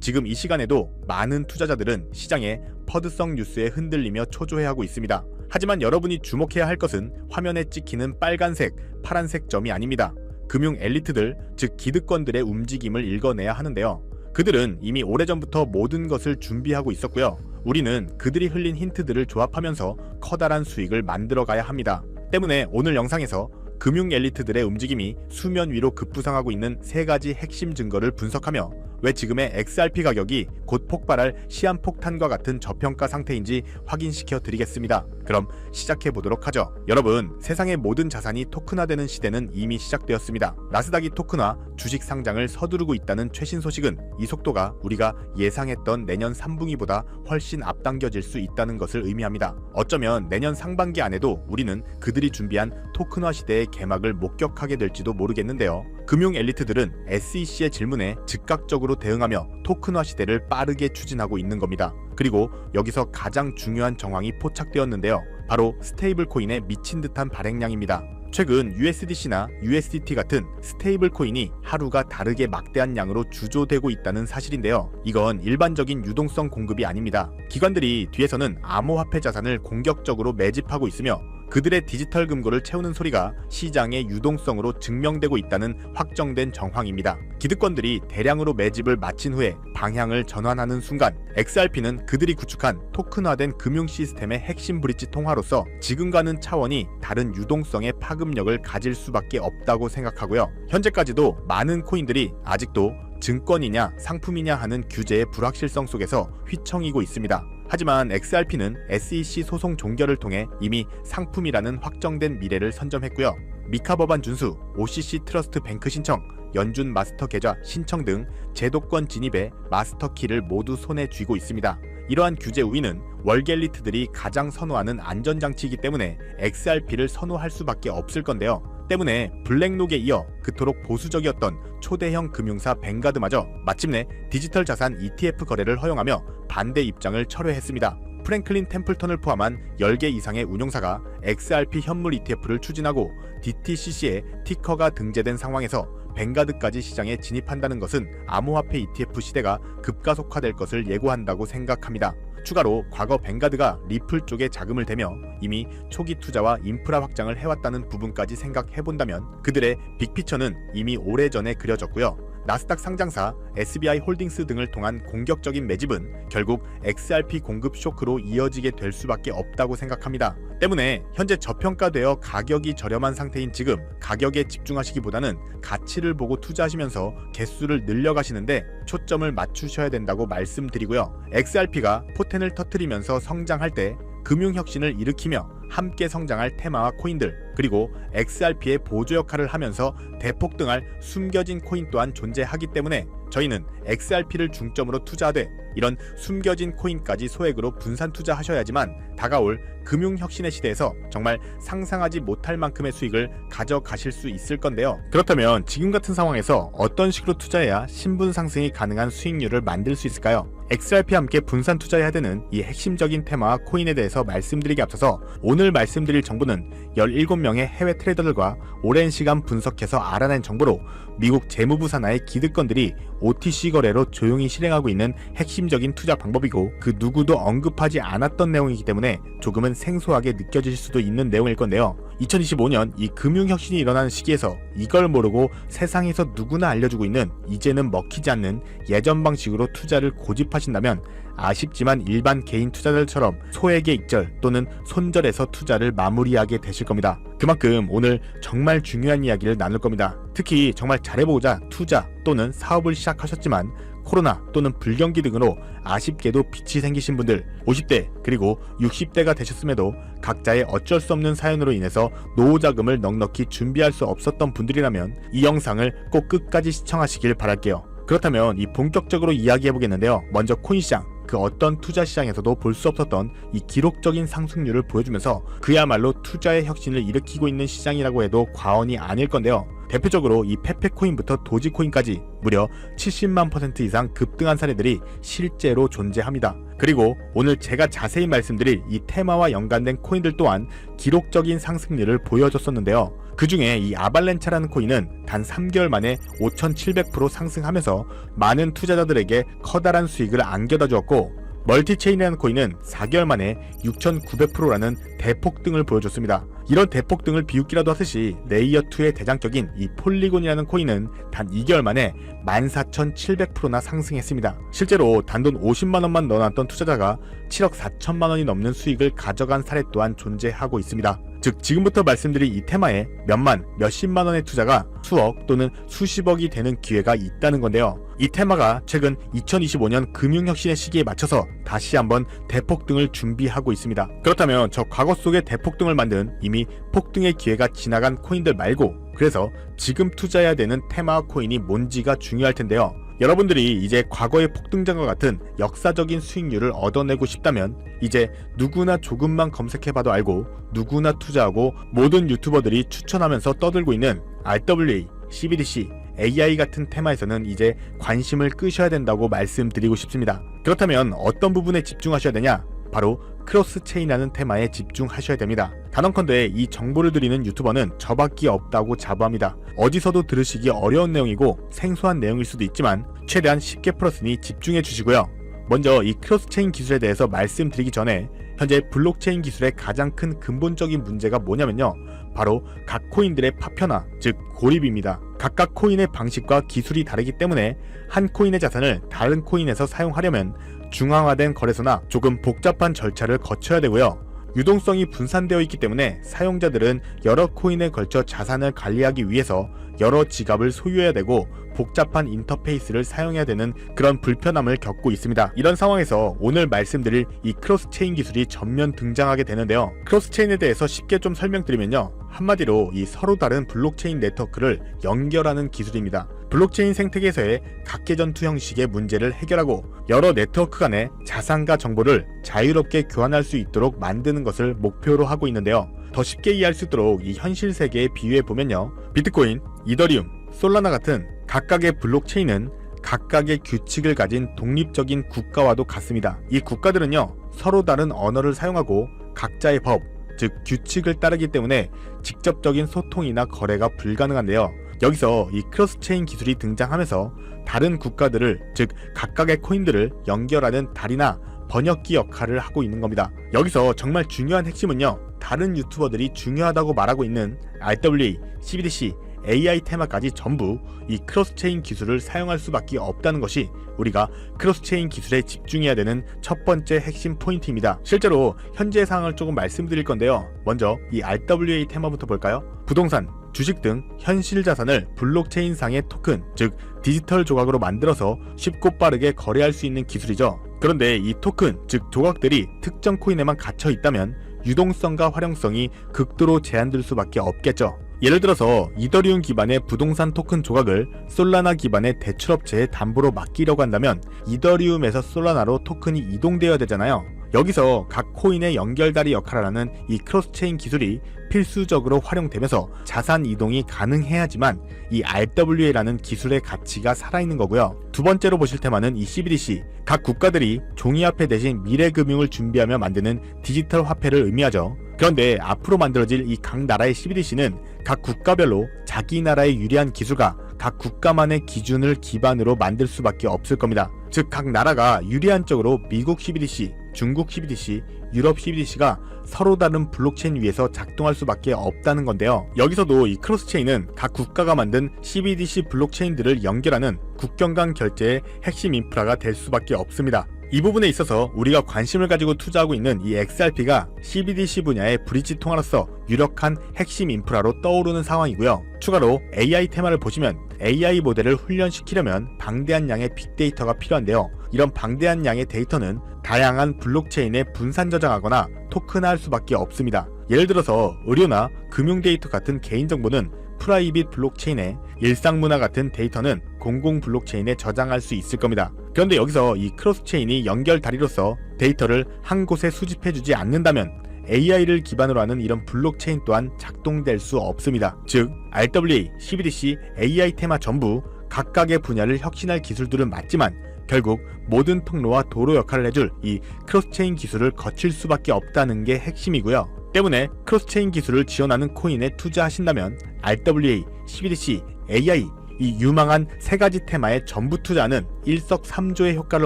지금 이 시간에도 많은 투자자들은 시장의 퍼드성 뉴스에 흔들리며 초조해하고 있습니다. 하지만 여러분이 주목해야 할 것은 화면에 찍히는 빨간색, 파란색 점이 아닙니다. 금융 엘리트들, 즉 기득권들의 움직임을 읽어내야 하는데요. 그들은 이미 오래전부터 모든 것을 준비하고 있었고요. 우리는 그들이 흘린 힌트들을 조합하면서 커다란 수익을 만들어 가야 합니다. 때문에 오늘 영상에서 금융 엘리트들의 움직임이 수면 위로 급부상하고 있는 세 가지 핵심 증거를 분석하며 왜 지금의 XRP 가격이 곧 폭발할 시한폭탄과 같은 저평가 상태인지 확인시켜 드리겠습니다. 그럼 시작해 보도록 하죠. 여러분, 세상의 모든 자산이 토큰화되는 시대는 이미 시작되었습니다. 나스닥이 토큰화, 주식 상장을 서두르고 있다는 최신 소식은 이 속도가 우리가 예상했던 내년 3분기보다 훨씬 앞당겨질 수 있다는 것을 의미합니다. 어쩌면 내년 상반기 안에도 우리는 그들이 준비한 토큰화 시대의 개막을 목격하게 될지도 모르겠는데요. 금융 엘리트들은 SEC의 질문에 즉각적으로 대응하며 토큰화 시대를 빠르게 추진하고 있는 겁니다. 그리고 여기서 가장 중요한 정황이 포착되었는데요. 바로 스테이블 코인의 미친 듯한 발행량입니다. 최근 USDC나 USDT 같은 스테이블 코인이 하루가 다르게 막대한 양으로 주조되고 있다는 사실인데요. 이건 일반적인 유동성 공급이 아닙니다. 기관들이 뒤에서는 암호화폐 자산을 공격적으로 매집하고 있으며 그들의 디지털 금고를 채우는 소리가 시장의 유동성으로 증명되고 있다는 확정된 정황입니다. 기득권들이 대량으로 매집을 마친 후에 방향을 전환하는 순간 XRP는 그들이 구축한 토큰화된 금융 시스템의 핵심 브릿지 통화로서 지금과는 차원이 다른 유동성의 파급력을 가질 수밖에 없다고 생각하고요. 현재까지도 많은 코인들이 아직도 증권이냐 상품이냐 하는 규제의 불확실성 속에서 휘청이고 있습니다. 하지만 XRP는 SEC 소송 종결을 통해 이미 상품이라는 확정된 미래를 선점했고요. 미카 법안 준수, OCC 트러스트 뱅크 신청, 연준 마스터 계좌 신청 등 제도권 진입에 마스터 키를 모두 손에 쥐고 있습니다. 이러한 규제 우위는 월겔리트들이 가장 선호하는 안전장치이기 때문에 XRP를 선호할 수밖에 없을 건데요. 때문에 블랙록에 이어 그토록 보수적이었던 초대형 금융사 뱅가드마저 마침내 디지털 자산 ETF 거래를 허용하며 반대 입장을 철회했습니다. 프랭클린 템플턴을 포함한 10개 이상의 운용사가 XRP 현물 ETF를 추진하고 DTCC에 티커가 등재된 상황에서 뱅가드까지 시장에 진입한다는 것은 암호화폐 ETF 시대가 급가속화될 것을 예고한다고 생각합니다. 추가로 과거 뱅가드가 리플 쪽에 자금을 대며 이미 초기 투자와 인프라 확장을 해왔다는 부분까지 생각해본다면 그들의 빅피처는 이미 오래전에 그려졌고요. 나스닥 상장사, SBI 홀딩스 등을 통한 공격적인 매집은 결국 XRP 공급 쇼크로 이어지게 될 수밖에 없다고 생각합니다. 때문에 현재 저평가되어 가격이 저렴한 상태인 지금 가격에 집중하시기보다는 가치를 보고 투자하시면서 개수를 늘려가시는데 초점을 맞추셔야 된다고 말씀드리고요. XRP가 포텐을 터트리면서 성장할 때 금융혁신을 일으키며 함께 성장할 테마와 코인들 그리고 XRP의 보조 역할을 하면서 대폭등할 숨겨진 코인 또한 존재하기 때문에 저희는 XRP를 중점으로 투자하되 이런 숨겨진 코인까지 소액으로 분산 투자하셔야지만 다가올 금융혁신의 시대에서 정말 상상하지 못할 만큼의 수익을 가져가실 수 있을 건데요. 그렇다면 지금 같은 상황에서 어떤 식으로 투자해야 신분 상승이 가능한 수익률을 만들 수 있을까요? XRP와 함께 분산 투자해야 되는 이 핵심적인 테마와 코인에 대해서 말씀드리기 앞서서 오늘 말씀드릴 정보는 17명의 해외 트레이더들과 오랜 시간 분석해서 알아낸 정보로 미국 재무부 산하의 기득권들이 OTC 거래로 조용히 실행하고 있는 핵심적인 투자 방법이고 그 누구도 언급하지 않았던 내용이기 때문에 조금은 생소하게 느껴질 수도 있는 내용일 건데요. 2025년 이 금융혁신이 일어나는 시기에서 이걸 모르고 세상에서 누구나 알려주고 있는 이제는 먹히지 않는 예전 방식으로 투자를 고집하신다면 아쉽지만 일반 개인 투자들처럼 소액의 익절 또는 손절해서 투자를 마무리하게 되실 겁니다. 그만큼 오늘 정말 중요한 이야기를 나눌 겁니다. 특히 정말 잘해보고자 투자 또는 사업을 시작하셨지만 코로나 또는 불경기 등으로 아쉽게도 빚이 생기신 분들 50대 그리고 60대가 되셨음에도 각자의 어쩔 수 없는 사연으로 인해서 노후 자금을 넉넉히 준비할 수 없었던 분들이라면 이 영상을 꼭 끝까지 시청하시길 바랄게요. 그렇다면 이 본격적으로 이야기해 보겠는데요. 먼저 코인 시장 그 어떤 투자 시장에서도 볼 수 없었던 이 기록적인 상승률을 보여주면서 그야말로 투자의 혁신을 일으키고 있는 시장이라고 해도 과언이 아닐 건데요. 대표적으로 이 페페코인부터 도지코인까지 무려 70만 퍼센트 이상 급등한 사례들이 실제로 존재합니다. 그리고 오늘 제가 자세히 말씀드릴 이 테마와 연관된 코인들 또한 기록적인 상승률을 보여줬었는데요. 그 중에 이 아발렌차라는 코인은 단 3개월 만에 5,700% 상승하면서 많은 투자자들에게 커다란 수익을 안겨다 주었고 멀티체인이라는 코인은 4개월 만에 6,900%라는 대폭 등을 보여줬습니다. 이런 대폭 등을 비웃기라도 하듯이 레이어2의 대장격인 이 폴리곤이라는 코인은 단 2개월 만에 14,700%나 상승했습니다. 실제로 단돈 50만원만 넣어놨던 투자자가 7억 4천만원이 넘는 수익을 가져간 사례 또한 존재하고 있습니다. 즉 지금부터 말씀드릴 이 테마에 몇만, 몇십만 원의 투자가 수억 또는 수십억이 되는 기회가 있다는 건데요. 이 테마가 최근 2025년 금융혁신의 시기에 맞춰서 다시 한번 대폭등을 준비하고 있습니다. 그렇다면 저 과거 속의 대폭등을 만든 이미 폭등의 기회가 지나간 코인들 말고 그래서 지금 투자해야 되는 테마 코인이 뭔지가 중요할 텐데요. 여러분들이 이제 과거의 폭등장과 같은 역사적인 수익률을 얻어내고 싶다면 이제 누구나 조금만 검색해봐도 알고 누구나 투자하고 모든 유튜버들이 추천하면서 떠들고 있는 RWA, CBDC, AI 같은 테마에서는 이제 관심을 끄셔야 된다고 말씀드리고 싶습니다. 그렇다면 어떤 부분에 집중하셔야 되냐? 바로 크로스 체인이라는 테마에 집중하셔야 됩니다. 단언컨대 이 정보를 드리는 유튜버는 저밖에 없다고 자부합니다. 어디서도 들으시기 어려운 내용이고 생소한 내용일 수도 있지만 최대한 쉽게 풀었으니 집중해 주시고요. 먼저 이 크로스 체인 기술에 대해서 말씀드리기 전에 현재 블록체인 기술의 가장 큰 근본적인 문제가 뭐냐면요. 바로 각 코인들의 파편화, 즉 고립입니다. 각각 코인의 방식과 기술이 다르기 때문에 한 코인의 자산을 다른 코인에서 사용하려면 중앙화된 거래소나 조금 복잡한 절차를 거쳐야 되고요. 유동성이 분산되어 있기 때문에 사용자들은 여러 코인에 걸쳐 자산을 관리하기 위해서 여러 지갑을 소유해야 되고 복잡한 인터페이스를 사용해야 되는 그런 불편함을 겪고 있습니다. 이런 상황에서 오늘 말씀드릴 이 크로스체인 기술이 전면 등장하게 되는데요. 크로스체인에 대해서 쉽게 좀 설명드리면요. 한마디로 이 서로 다른 블록체인 네트워크를 연결하는 기술입니다. 블록체인 생태계에서의 각계전투 형식의 문제를 해결하고 여러 네트워크 간의 자산과 정보를 자유롭게 교환할 수 있도록 만드는 것을 목표로 하고 있는데요. 더 쉽게 이해할 수 있도록 이 현실 세계에 비유해 보면요. 비트코인, 이더리움, 솔라나 같은 각각의 블록체인은 각각의 규칙을 가진 독립적인 국가와도 같습니다. 이 국가들은요, 서로 다른 언어를 사용하고 각자의 법, 즉 규칙을 따르기 때문에 직접적인 소통이나 거래가 불가능한데요. 여기서 이 크로스체인 기술이 등장하면서 다른 국가들을 즉 각각의 코인들을 연결하는 다리나 번역기 역할을 하고 있는 겁니다. 여기서 정말 중요한 핵심은요. 다른 유튜버들이 중요하다고 말하고 있는 RWA, CBDC, AI 테마까지 전부 이 크로스체인 기술을 사용할 수밖에 없다는 것이 우리가 크로스체인 기술에 집중해야 되는 첫 번째 핵심 포인트입니다. 실제로 현재 상황을 조금 말씀드릴 건데요. 먼저 이 RWA 테마부터 볼까요? 부동산, 주식 등 현실 자산을 블록체인 상의 토큰, 즉 디지털 조각으로 만들어서 쉽고 빠르게 거래할 수 있는 기술이죠. 그런데 이 토큰, 즉 조각들이 특정 코인에만 갇혀 있다면 유동성과 활용성이 극도로 제한될 수밖에 없겠죠. 예를 들어서 이더리움 기반의 부동산 토큰 조각을 솔라나 기반의 대출업체에 담보로 맡기려고 한다면 이더리움에서 솔라나로 토큰이 이동되어야 되잖아요. 여기서 각 코인의 연결다리 역할을 하는 이 크로스체인 기술이 필수적으로 활용되면서 자산 이동이 가능해야지만 이 RWA라는 기술의 가치가 살아있는 거고요. 두 번째로 보실 테마는 이 CBDC. 각 국가들이 종이화폐 대신 미래금융을 준비하며 만드는 디지털 화폐를 의미하죠. 그런데 앞으로 만들어질 이 각 나라의 CBDC는 각 국가별로 자기 나라의 유리한 기술과 각 국가만의 기준을 기반으로 만들 수밖에 없을 겁니다. 즉 각 나라가 유리한 쪽으로 미국 CBDC, 중국 CBDC, 유럽 CBDC가 서로 다른 블록체인 위에서 작동할 수밖에 없다는 건데요. 여기서도 이 크로스체인은 각 국가가 만든 CBDC 블록체인들을 연결하는 국경 간 결제의 핵심 인프라가 될 수밖에 없습니다. 이 부분에 있어서 우리가 관심을 가지고 투자하고 있는 이 XRP가 CBDC 분야의 브릿지 통화로서 유력한 핵심 인프라로 떠오르는 상황이고요. 추가로 AI 테마를 보시면 AI 모델을 훈련시키려면 방대한 양의 빅데이터가 필요한데요. 이런 방대한 양의 데이터는 다양한 블록체인에 분산 저장하거나 토큰화할 수밖에 없습니다. 예를 들어서 의료나 금융 데이터 같은 개인정보는 프라이빗 블록체인에 일상문화 같은 데이터는 공공 블록체인에 저장할 수 있을 겁니다. 그런데 여기서 이 크로스체인이 연결 다리로서 데이터를 한 곳에 수집해주지 않는다면 AI를 기반으로 하는 이런 블록체인 또한 작동될 수 없습니다. 즉 RWA, CBDC, AI 테마 전부 각각의 분야를 혁신할 기술들은 맞지만 결국 모든 통로와 도로 역할을 해줄 이 크로스체인 기술을 거칠 수밖에 없다는 게 핵심이고요. 때문에 크로스체인 기술을 지원하는 코인에 투자하신다면 RWA, CBDC, AI 이 유망한 세 가지 테마에 전부 투자하는 일석삼조의 효과를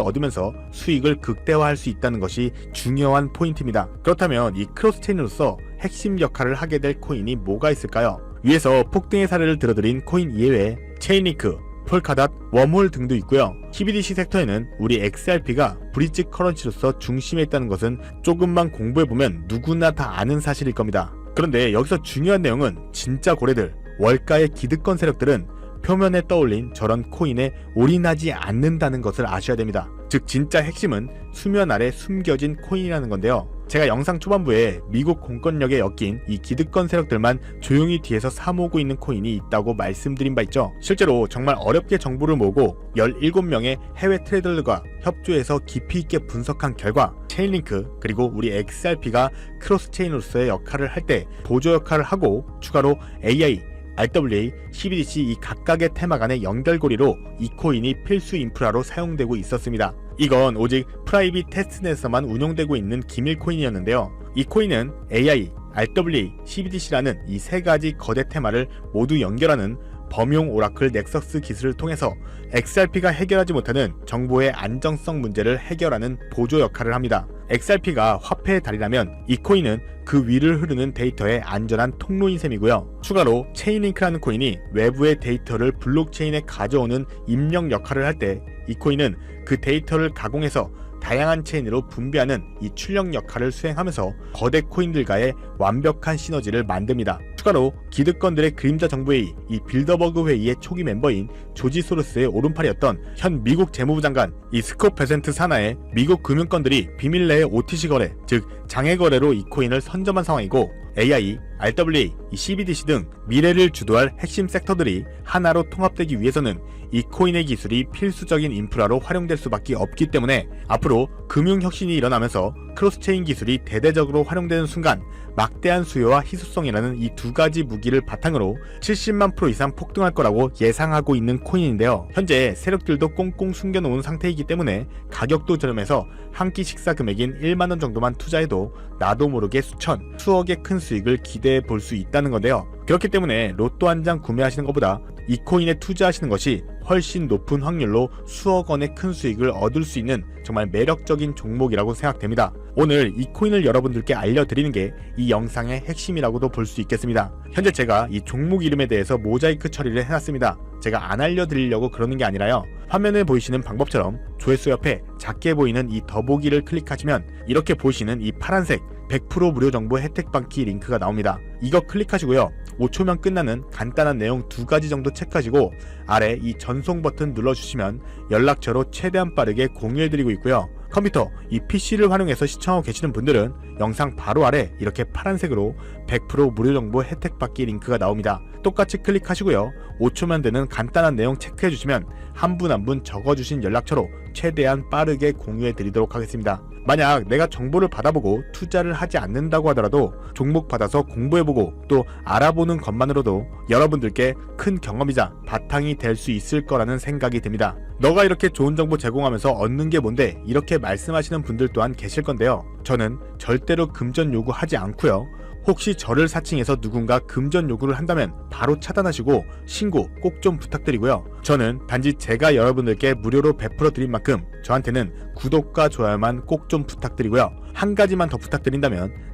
얻으면서 수익을 극대화할 수 있다는 것이 중요한 포인트입니다. 그렇다면 이 크로스체인으로서 핵심 역할을 하게 될 코인이 뭐가 있을까요? 위에서 폭등의 사례를 들어드린 코인 이외에 체인리크, 폴카닷, 웜홀 등도 있고요. CBDC 섹터에는 우리 XRP가 브릿지 커런시로서 중심에 있다는 것은 조금만 공부해보면 누구나 다 아는 사실일 겁니다. 그런데 여기서 중요한 내용은 진짜 고래들, 월가의 기득권 세력들은 표면에 떠올린 저런 코인에 올인하지 않는다는 것을 아셔야 됩니다. 즉 진짜 핵심은 수면 아래 숨겨진 코인이라는 건데요. 제가 영상 초반부에 미국 공권력에 엮인 이 기득권 세력들만 조용히 뒤에서 사모으고 있는 코인이 있다고 말씀드린 바 있죠. 실제로 정말 어렵게 정보를 모으고 17명의 해외 트레이더들과 협조해서 깊이 있게 분석한 결과 체인링크 그리고 우리 XRP가 크로스 체인으로서의 역할을 할 때 보조 역할을 하고 추가로 AI RWA, CBDC 이 각각의 테마 간의 연결고리로 이 코인이 필수 인프라로 사용되고 있었습니다. 이건 오직 프라이빗 테스트넷에서만 운용되고 있는 기밀 코인이었는데요. 이 코인은 AI, RWA, CBDC라는 이 세 가지 거대 테마를 모두 연결하는 범용 오라클 넥서스 기술을 통해서 XRP가 해결하지 못하는 정보의 안정성 문제를 해결하는 보조 역할을 합니다. XRP가 화폐의 달이라면 이 코인은 그 위를 흐르는 데이터의 안전한 통로인 셈이고요. 추가로 체인링크라는 코인이 외부의 데이터를 블록체인에 가져오는 입력 역할을 할 때 이 코인은 그 데이터를 가공해서 다양한 체인으로 분배하는 이 출력 역할을 수행하면서 거대 코인들과의 완벽한 시너지를 만듭니다. 추가로 기득권들의 그림자 정부회의, 이 빌더버그 회의의 초기 멤버인 조지 소로스의 오른팔이었던 현 미국 재무부 장관 이 스콧 베센트 산하의 미국 금융권들이 비밀 내의 OTC 거래, 즉 장애 거래로 이 코인을 선점한 상황이고 AI, RWA, 이 CBDC 등 미래를 주도할 핵심 섹터들이 하나로 통합되기 위해서는 이 코인의 기술이 필수적인 인프라로 활용될 수밖에 없기 때문에 앞으로 금융 혁신이 일어나면서 크로스체인 기술이 대대적으로 활용되는 순간 막대한 수요와 희소성이라는 이 두 가지 무기를 바탕으로 70만 프로 이상 폭등할 거라고 예상하고 있는 코인인데요. 현재 세력들도 꽁꽁 숨겨놓은 상태이기 때문에 가격도 저렴해서 한 끼 식사 금액인 1만원 정도만 투자해도 나도 모르게 수천, 수억의 큰 수익을 기대 해 볼 수 있다는 건데요. 그렇기 때문에 로또 한 장 구매하시는 것보다 이 코인에 투자하시는 것이 훨씬 높은 확률로 수억 원의 큰 수익을 얻을 수 있는 정말 매력적인 종목이라고 생각됩니다. 오늘 이 코인을 여러분들께 알려드리는 게 이 영상의 핵심이라고도 볼 수 있겠습니다. 현재 제가 이 종목 이름에 대해서 모자이크 처리를 해놨습니다. 제가 안 알려드리려고 그러는 게 아니라요. 화면에 보이시는 방법처럼 조회수 옆에 작게 보이는 이 더보기를 클릭하시면 이렇게 보시는 이 파란색 100% 무료 정보 혜택 받기 링크가 나옵니다. 이거 클릭하시고요. 5초면 끝나는 간단한 내용 두 가지 정도 체크하시고 아래 이 전송 버튼 눌러주시면 연락처로 최대한 빠르게 공유해드리고 있고요. 컴퓨터, 이 PC를 활용해서 시청하고 계시는 분들은 영상 바로 아래 이렇게 파란색으로 100% 무료 정보 혜택 받기 링크가 나옵니다. 똑같이 클릭하시고요. 5초만 되는 간단한 내용 체크해 주시면 한분 한분 적어주신 연락처로 최대한 빠르게 공유해 드리도록 하겠습니다. 만약 내가 정보를 받아보고 투자를 하지 않는다고 하더라도 종목 받아서 공부해보고 또 알아보는 것만으로도 여러분들께 큰 경험이자 바탕이 될 수 있을 거라는 생각이 듭니다. 너가 이렇게 좋은 정보 제공하면서 얻는 게 뭔데 이렇게 말씀하시는 분들 또한 계실 건데요. 저는 절대로 금전 요구하지 않고요. 혹시 저를 사칭해서 누군가 금전 요구를 한다면 바로 차단하시고 신고 꼭 좀 부탁드리고요. 저는 단지 제가 여러분들께 무료로 베풀어 드린 만큼 저한테는 구독과 좋아요만 꼭 좀 부탁드리고요. 한 가지만 더 부탁드린다면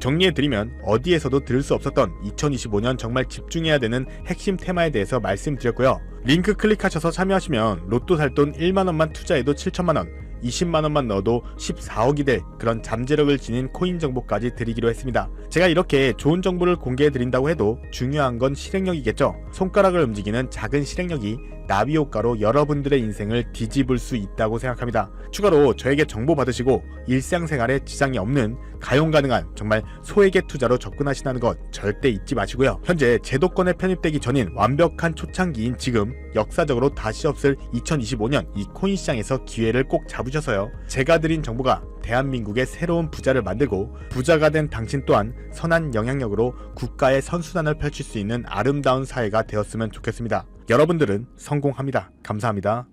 정리해드리면 어디에서도 들을 수 없었던 2025년 정말 집중해야 되는 핵심 테마에 대해서 말씀드렸고요. 링크 클릭하셔서 참여하시면 로또 살 돈 1만원만 투자해도 7천만원, 20만 원만 넣어도 14억이 될 그런 잠재력을 지닌 코인 정보까지 드리기로 했습니다. 제가 이렇게 좋은 정보를 공개해 드린다고 해도 중요한 건 실행력이겠죠. 손가락을 움직이는 작은 실행력이 나비 효과로 여러분들의 인생을 뒤집을 수 있다고 생각합니다. 추가로 저에게 정보 받으시고 일상생활에 지장이 없는 가용 가능한 정말 소액의 투자로 접근하시다는 것 절대 잊지 마시고요. 현재 제도권에 편입되기 전인 완벽한 초창기인 지금 역사적으로 다시 없을 2025년 이 코인 시장에서 기회를 꼭 잡으셔서요. 제가 드린 정보가 대한민국의 새로운 부자를 만들고 부자가 된 당신 또한 선한 영향력으로 국가의 선수단을 펼칠 수 있는 아름다운 사회가 되었으면 좋겠습니다. 여러분들은 성공합니다. 감사합니다.